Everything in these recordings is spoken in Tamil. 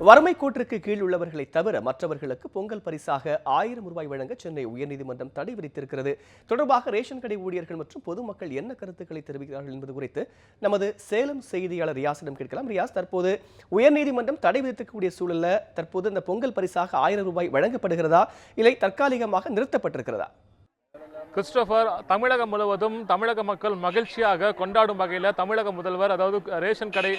வறுமை கோட்டிற்கு கீழ் உள்ளவர்களை தவிர மற்றவர்களுக்கு பொங்கல் பரிசாக ஆயிரம் ரூபாய் வழங்க சென்னை உயர்நீதிமன்றம் தடை விதித்திருக்கிறது. தொடர்பாக ரேஷன் கடை ஊழியர்கள் மற்றும் பொதுமக்கள் என்ன கருத்துக்களை தெரிவிக்கிறார்கள் என்பது குறித்து நமது சேலம் செய்தியாளர் ரியாஸிடம் கேட்கலாம். ரியாஸ் தற்போது உயர்நீதிமன்றம் தடை விதித்திருக்கக்கூடிய சூழல்ல தற்போது இந்த பொங்கல் பரிசாக ஆயிரம் ரூபாய் வழங்கப்படுகிறதா? இல்லை தற்காலிகமாக நிறுத்தப்பட்டிருக்கிறதா? கிறிஸ்டோபர் தமிழகம் முழுவதும் தமிழக மக்கள் மகிழ்ச்சியாக கொண்டாடும் வகையில் தமிழக முதல்வர் அதாவது ரேஷன் கடை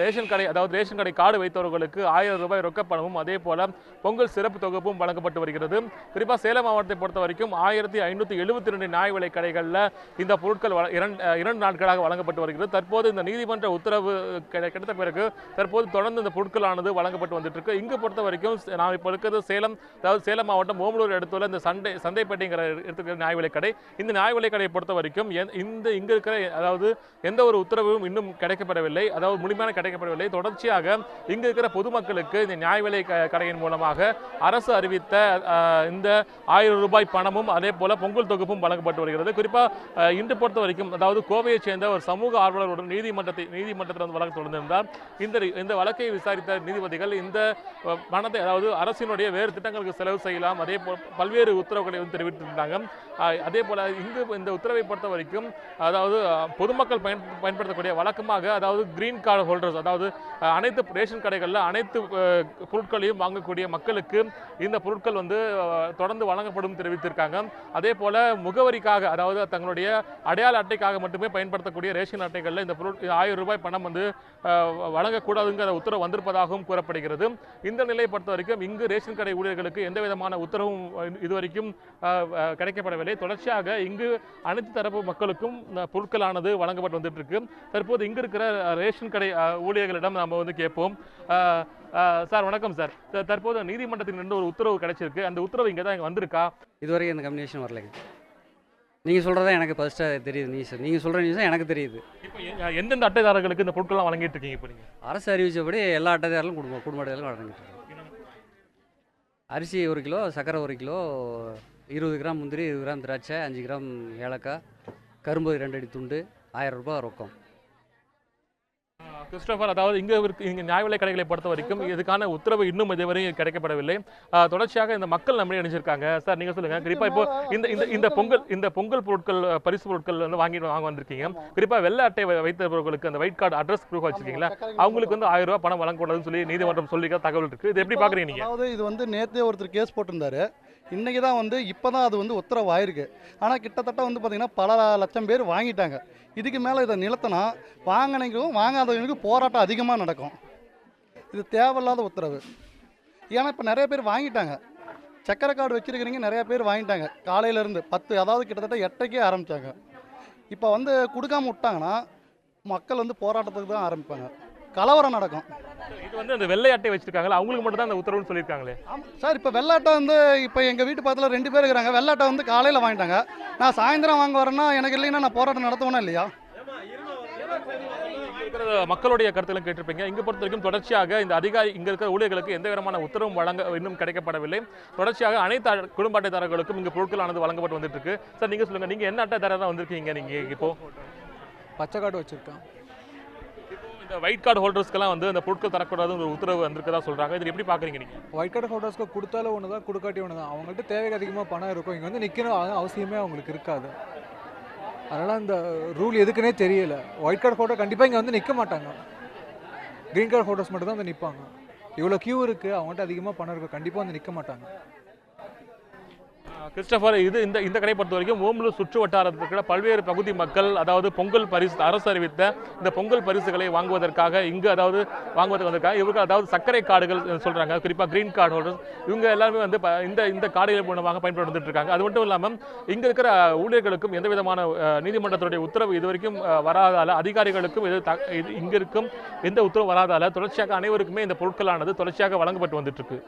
ரேஷன் கடை அதாவது ரேஷன் கடை கார்டு வைத்தவர்களுக்கு ஆயிரம் ரூபாய் ரொக்கப்பணமும் அதே போல் பொங்கல் சிறப்பு தொகுப்பும் வழங்கப்பட்டு வருகிறது. குறிப்பாக சேலம் மாவட்டத்தை பொறுத்த வரைக்கும் ஆயிரத்தி ஐநூற்றி எழுபத்தி ரெண்டு நியாய விலை கடைகளில் இந்த பொருட்கள் இரண்டு இரண்டு நாட்களாக வழங்கப்பட்டு வருகிறது. தற்போது இந்த நீதிமன்ற உத்தரவு கிடைத்த பிறகு தற்போது தொடர்ந்து இந்த பொருட்களானது வழங்கப்பட்டு வந்துட்டு இருக்கு இங்கு பொறுத்த வரைக்கும் நாம் இப்போ இருக்கிறது சேலம் அதாவது சேலம் மாவட்டம் ஓமலூர் இடத்துல இந்த சண்டை சந்தைப்பட்டிங்கிற இடத்துக்கு நியாய விலைக்கடை இந்த நியாய விலைக்கடையை பொறுத்த வரைக்கும் இந்த இங்க இருக்கிற அதாவது எந்த ஒரு உத்தரவும் இன்னும் கிடைக்கப்படவில்லை. அதாவது முழுமையான கிடைக்கப்படவில்லை. தொடர்ச்சியாக இங்கே இருக்கிற பொதுமக்களுக்கு இந்த நியாய விலை கடையின் மூலமாக அரசு அறிவித்த இந்த ஆயிரம் ரூபாய் பணமும் அதே போல பொங்கல் தொகுப்பும் வழங்கப்பட்டு வருகிறது. குறிப்பாக இன்று பொறுத்த வரைக்கும் அதாவது கோவையைச் சேர்ந்த ஒரு சமூக ஆர்வலருடன் நீதிமன்றத்தை நீதிமன்றத்தில் வந்து வழக்கு தொடர்ந்திருந்தார். இந்த இந்த வழக்கை விசாரித்த நீதிபதிகள் இந்த பணத்தை அதாவது அரசினுடைய வேறு திட்டங்களுக்கு செலவு செய்யலாம். அதே போல் பல்வேறு உத்தரவுகளை வந்து தெரிவித்திருந்தாங்க. அதே போல இங்கு இந்த உத்தரவை பொறுத்த வரைக்கும் அதாவது பொதுமக்கள் பயன் பயன்படுத்தக்கூடிய வழக்கமாக அதாவது கிரீன் கார்டு ஹோல்டர்ஸ் அதாவது அனைத்து ரேஷன் கடைகளில் அனைத்து பொருட்களையும் வாங்கக்கூடிய மக்களுக்கு இந்த பொருட்கள் வந்து தொடர்ந்து வழங்கப்படும் தெரிவித்திருக்காங்க. அதே போல முகவரிக்காக அதாவது தங்களுடைய அடையாள அட்டைக்காக மட்டுமே பயன்படுத்தக்கூடிய ரேஷன் அட்டைகளில் இந்த பொருள் ஆயிரம் ரூபாய் பணம் வந்து வழங்கக்கூடாதுங்கிற உத்தரவு வந்திருப்பதாகவும் கூறப்படுகிறது. இந்த நிலையை பொறுத்த வரைக்கும் இங்கு ரேஷன் கடை ஊழியர்களுக்கு எந்த விதமான உத்தரவும் இதுவரைக்கும் கிடைக்கப்பட அஹ், கிடைக்கப்படவில்லை தொடர்ச்சியாக இங்கு அனைத்து தரப்பு மக்களுக்கும் பொருட்களானது வழங்கப்பட்டு வந்துட்டு இருக்கு தற்போது இங்கு இருக்கிற ரேஷன் கடை ஊழியர்களிடம் நம்ம வந்து கேட்போம். சார் வணக்கம் சார். தற்போது நீதிமன்றத்தின் இருந்து ஒரு உத்தரவு கிடைச்சிருக்கு. அந்த உத்தரவு இங்கே தான் இங்கே வந்திருக்கா? இதுவரைக்கும் இந்த கம்யூனிகேஷன் வரலைங்க. நீங்கள் சொல்கிறதா எனக்கு ஃபஸ்ட்டாக தெரியுது நியூஸ் நீங்கள் சொல்கிற நியூஸ் எனக்கு தெரியுது. இப்போ எந்தெந்த அட்டைதாரர்களுக்கு இந்த பொருட்கள்லாம் வழங்கிட்டு இருக்கீங்க இப்போ நீங்கள் அரசு அறிவித்தபடி எல்லா அட்டைதாரர்களும் குடும்ப குடும்ப அட்டைதாரர்களும் வழங்கிட்டு அரிசி ஒரு கிலோ சர்க்கரை ஒரு கிலோ இருபது கிராம் முந்திரி இருபது கிராம் திராட்சை அஞ்சு கிராம் ஏலக்காய் கரும்பு ரெண்டு அடி துண்டு ஆயிரம் ரூபாய் ரொக்கம். கிறிஸ்டோபர் அதாவது இங்கே இருக்கு இங்கே நியாய விலை கடைகளை பொறுத்த வரைக்கும் இதுக்கான உத்தரவு இன்னும் இதுவரை கிடைக்கப்படவில்லை. தொடர்ச்சியாக இந்த மக்கள் நம்மளே அணிஞ்சிருக்காங்க. சார் நீங்கள் சொல்லுங்க. குறிப்பாக இப்போ இந்த இந்த இந்த பொங்கல் இந்த பொங்கல் பொருட்கள் பரிசு பொருட்கள் வந்து வாங்கி வாங்க வந்திருக்கீங்க. குறிப்பாக வெள்ளை அட்டை வைத்தவர்களுக்கு அந்த ஒயிட் கார்டு அட்ரஸ் ப்ரூஃப் வச்சிருக்கீங்களா? அவங்களுக்கு வந்து ஆயிரம் ரூபாய் பணம் வழங்கக்கூடாதுன்னு சொல்லி நீதிமன்றம் சொல்லிக்க தகவல் இருக்கு. இது எப்படி பார்க்குறீங்க நீங்கள் அதாவது இது வந்து நேற்றே ஒருத்தர் கேஸ் போட்டிருந்தாரு. இன்றைக்கி தான் வந்து இப்போ தான் அது வந்து உத்தரவாயிருக்கு. ஆனால் கிட்டத்தட்ட வந்து பார்த்திங்கன்னா பல லட்சம் பேர் வாங்கிட்டாங்க. இதுக்கு மேலே இதை நிலத்தினா வாங்கினவங்களுக்கும் வாங்காதவங்களுக்கும் போராட்டம் அதிகமாக நடக்கும். இது தேவையில்லாத உத்தரவு. ஏன்னா இப்போ நிறைய பேர் வாங்கிட்டாங்க. சக்கரை கார்டு வச்சுருக்கிறீங்க நிறையா பேர் வாங்கிட்டாங்க. காலையிலேருந்து பத்து அதாவது கிட்டத்தட்ட எட்டைக்கே ஆரம்பித்தாங்க இப்போ வந்து கொடுக்காம விட்டாங்கன்னா மக்கள் வந்து போராட்டத்துக்கு தான் ஆரம்பிப்பாங்க. கலவரம் நடக்கும். இது வந்து அந்த வெள்ளை அட்டை வச்சிருக்காங்களா அவங்களுக்கு மட்டும் தான் அந்த உத்தரவுன்னு சொல்லியிருக்காங்களே? சார் இப்போ வெள்ளாட்டை வந்து இப்போ எங்கள் வீட்டு பக்கத்தில் ரெண்டு பேர் இருக்கிறாங்க. வெள்ளாட்டை வந்து காலையில் வாங்கிட்டாங்க. நான் சாயந்தரம் வாங்க வரேன்னா எனக்கு இல்லைன்னா நான் போராட்டம் நடத்துவேனா இல்லையா? மக்களுடைய கருத்துக்களை கேட்டிருப்பீங்க. இங்க பொறுத்த வரைக்கும் தொடர்ச்சியாக இந்த அதிகாரி இங்க இருக்கிற ஊழியர்களுக்கு எந்த விதமான உத்தரவும் வழங்க இன்னும் கிடைக்கப்படவில்லை. தொடர்ச்சியாக அனைத்து குடும்ப அட்டைதாரர்களுக்கும் இங்க பொருட்களானது வழங்கப்பட்டு வந்துட்டு இருக்கு. சார் நீங்க சொல்லுங்க நீங்க என்ன அட்டைதாரர் தான் வந்திருக்கீங்க நீங்க இப்போ? பச்சை கார்டு வச்சுருக்கேன் ஒயிட் கார்டு ஹோல்டர்ஸ்க்கெல்லாம் வந்து அந்த பொருட்கள் தரக்கூடாதுன்னு ஒரு உத்தரவு வந்திருக்கதா சொல்றாங்க. இது எப்படி பாக்குறீங்க நீங்க? ஒயிட் கார்டு ஹோல்டர்ஸ்க்கு கொடுத்தாலும் ஒன்று தான் கொடுக்காட்டி ஒன்று தான் அவங்கள்ட்ட தேவைக்கு அதிகமாக பணம் இருக்கும். இங்கே வந்து நிற்கணும் அவசியமே அவங்களுக்கு இருக்காது. அதனால் அந்த ரூல் எதுக்குன்னே தெரியல. ஒயிட் கார்டு ஹோல்டர் கண்டிப்பாக இங்கே வந்து நிற்க மாட்டாங்க. க்ரீன் கார்டு ஹோல்டர்ஸ் மட்டும் தான் வந்து நிற்பாங்க இவ்வளோ கியூ இருக்குது அவங்கள்ட்ட அதிகமாக பணம் இருக்கும் கண்டிப்பாக வந்து நிற்க மாட்டாங்க. கிறிஸ்டபர் இது இந்த இந்த கடை பொறுத்த வரைக்கும் ஓமலூர் சுற்று வட்டாரத்தில் பல்வேறு பகுதி மக்கள் அதாவது பொங்கல் பரிசு அரசு அறிவித்த இந்த பொங்கல் பரிசுகளை வாங்குவதற்காக இங்கு அதாவது வாங்குவதற்கு வந்திருக்காங்க. இவங்க அதாவது சர்க்கரை கார்டுகள் சொல்கிறாங்க குறிப்பாக கிரீன் கார்டு ஹோல்டர்ஸ் இவங்க எல்லாருமே வந்து ப- இந்த இந்த கார்டுகள் மூலமாக பயன்பட்டு இருக்காங்க. அது மட்டும் இல்லாமல் இங்கே இருக்கிற ஊழியர்களுக்கும் எந்த விதமான நீதிமன்றத்துடைய உத்தரவு இது வரைக்கும் வராதால அதிகாரிகளுக்கும் இது த- இது எந்த உத்தரவு வராதால தொடர்ச்சியாக அனைவருக்குமே இந்த பொருட்களானது தொடர்ச்சியாக வழங்கப்பட்டு வந்துட்டு இருக்கு.